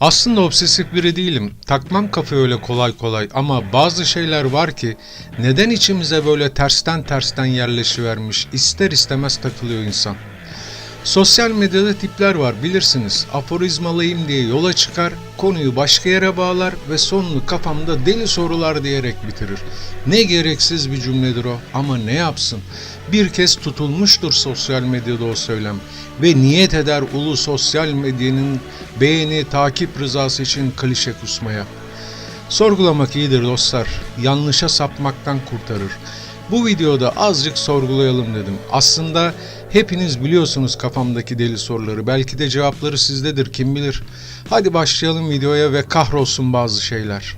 Aslında obsesif biri değilim. Takmam kafa öyle kolay kolay ama bazı şeyler var ki neden içimize böyle tersten tersten yerleşivermiş ister istemez takılıyor insan. Sosyal medyada tipler var bilirsiniz. Aforizmalıyım diye yola çıkar, konuyu başka yere bağlar ve sonunu kafamda deli sorular diyerek bitirir. Ne gereksiz bir cümledir o ama ne yapsın? Bir kez tutulmuştur sosyal medyada o söylem ve niyet eder ulu sosyal medyanın beğeni, takip rızası için klişe kusmaya. Sorgulamak iyidir dostlar. Yanlışa sapmaktan kurtarır. Bu videoda azıcık sorgulayalım dedim. Aslında hepiniz biliyorsunuz kafamdaki deli soruları. Belki de cevapları sizdedir kim bilir. Hadi başlayalım videoya ve kahrolsun bazı şeyler.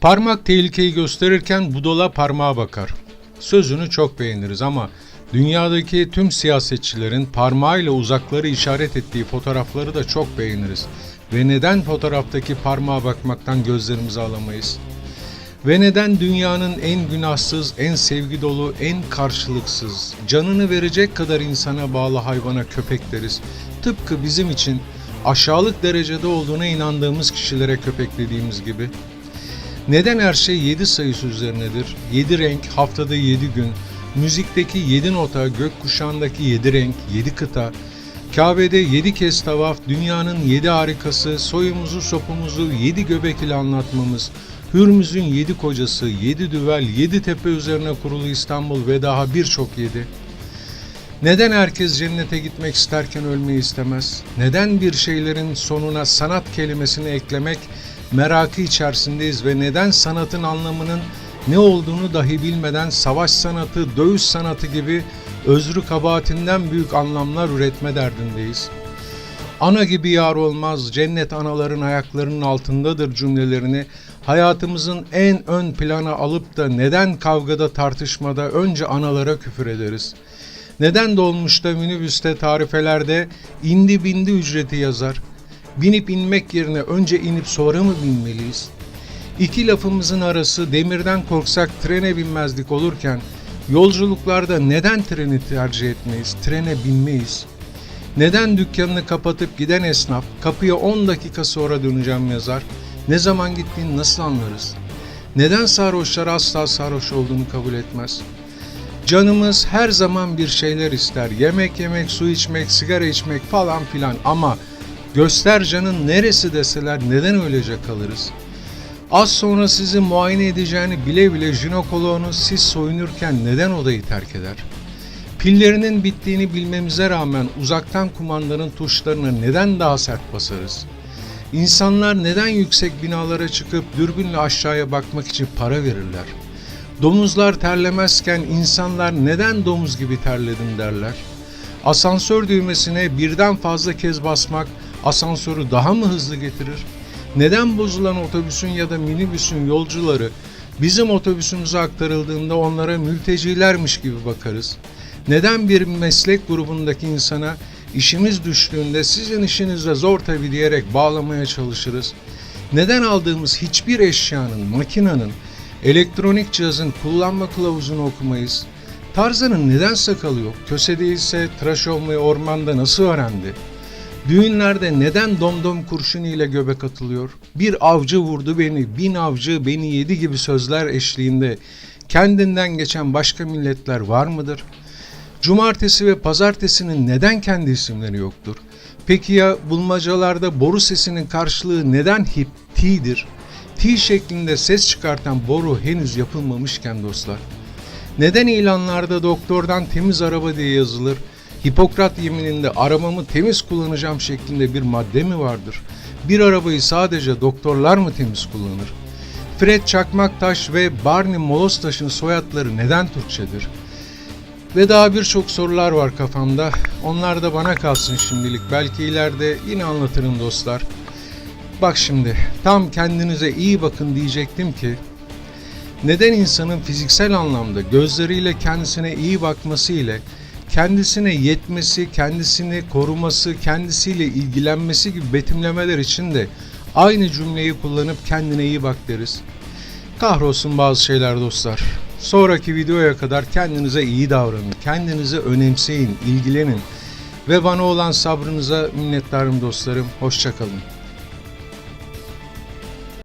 Parmak tehlikeyi gösterirken budala parmağa bakar. Sözünü çok beğeniriz ama dünyadaki tüm siyasetçilerin parmağıyla uzakları işaret ettiği fotoğrafları da çok beğeniriz. Ve neden fotoğraftaki parmağa bakmaktan gözlerimizi alamayız? Ve neden dünyanın en günahsız, en sevgi dolu, en karşılıksız, canını verecek kadar insana bağlı hayvana köpek deriz? Tıpkı bizim için aşağılık derecede olduğuna inandığımız kişilere köpek dediğimiz gibi. Neden her şey 7 sayısı üzerinedir? 7 renk, haftada 7 gün, müzikteki 7 nota, gökkuşağındaki 7 renk, 7 kıta, Kabe'de 7 kez tavaf, dünyanın 7 harikası, soyumuzu sopumuzu 7 göbek ile anlatmamız, Hürmüz'ün 7 kocası, 7 düvel, 7 tepe üzerine kurulu İstanbul ve daha birçok 7. Neden herkes cennete gitmek isterken ölmeyi istemez? Neden bir şeylerin sonuna sanat kelimesini eklemek merakı içerisindeyiz ve neden sanatın anlamının ne olduğunu dahi bilmeden savaş sanatı, dövüş sanatı gibi özrü kabahatinden büyük anlamlar üretme derdindeyiz. Ana gibi yar olmaz, cennet anaların ayaklarının altındadır cümlelerini hayatımızın en ön plana alıp da neden kavgada tartışmada önce analara küfür ederiz? Neden dolmuşta, minibüste, tarifelerde indi bindi ücreti yazar? Binip inmek yerine önce inip sonra mı binmeliyiz? İki lafımızın arası demirden korksak trene binmezdik olurken yolculuklarda neden treni tercih etmeyiz, trene binmeyiz? Neden dükkanını kapatıp giden esnaf kapıya 10 dakika sonra döneceğim yazar? Ne zaman gittiğini nasıl anlarız? Neden sarhoşlar asla sarhoş olduğunu kabul etmez? Canımız her zaman bir şeyler ister. Yemek yemek, su içmek, sigara içmek falan filan ama göster canın neresi deseler neden öylece kalırız? Az sonra sizi muayene edeceğini bile bile jinekoloğunuz siz soyunurken neden odayı terk eder? Pillerinin bittiğini bilmemize rağmen uzaktan kumandanın tuşlarına neden daha sert basarız? İnsanlar neden yüksek binalara çıkıp dürbünle aşağıya bakmak için para verirler? Domuzlar terlemezken insanlar neden domuz gibi terledim derler? Asansör düğmesine birden fazla kez basmak asansörü daha mı hızlı getirir? Neden bozulan otobüsün ya da minibüsün yolcuları bizim otobüsümüze aktarıldığında onlara mültecilermiş gibi bakarız? Neden bir meslek grubundaki insana işimiz düştüğünde sizin işiniz de zor tabii diyerek bağlamaya çalışırız? Neden aldığımız hiçbir eşyanın, makinenin, elektronik cihazın kullanma kılavuzunu okumayız? Tarzan'ın neden sakalı yok? Köse değilse tıraş olmayı ormanda nasıl öğrendi? Düğünlerde neden domdom kurşunu ile göbek atılıyor? Bir avcı vurdu beni, bin avcı beni yedi gibi sözler eşliğinde kendinden geçen başka milletler var mıdır? Cumartesi ve pazartesinin neden kendi isimleri yoktur? Peki ya bulmacalarda boru sesinin karşılığı neden hip, ti'dir? T şeklinde ses çıkartan boru henüz yapılmamışken dostlar. Neden ilanlarda doktordan temiz araba diye yazılır? Hipokrat yemininde arabamı temiz kullanacağım şeklinde bir madde mi vardır? Bir arabayı sadece doktorlar mı temiz kullanır? Fred Çakmaktaş ve Barney Molostaş'ın soyadları neden Türkçedir? Ve daha birçok sorular var kafamda. Onlar da bana kalsın şimdilik. Belki ileride yine anlatırım dostlar. Bak şimdi tam kendinize iyi bakın diyecektim ki neden insanın fiziksel anlamda gözleriyle kendisine iyi bakması ile kendisine yetmesi, kendisini koruması, kendisiyle ilgilenmesi gibi betimlemeler için de aynı cümleyi kullanıp kendine iyi bak deriz. Kahrolsun bazı şeyler dostlar. Sonraki videoya kadar kendinize iyi davranın, kendinizi önemseyin, ilgilenin ve bana olan sabrınıza minnettarım dostlarım. Hoşçakalın.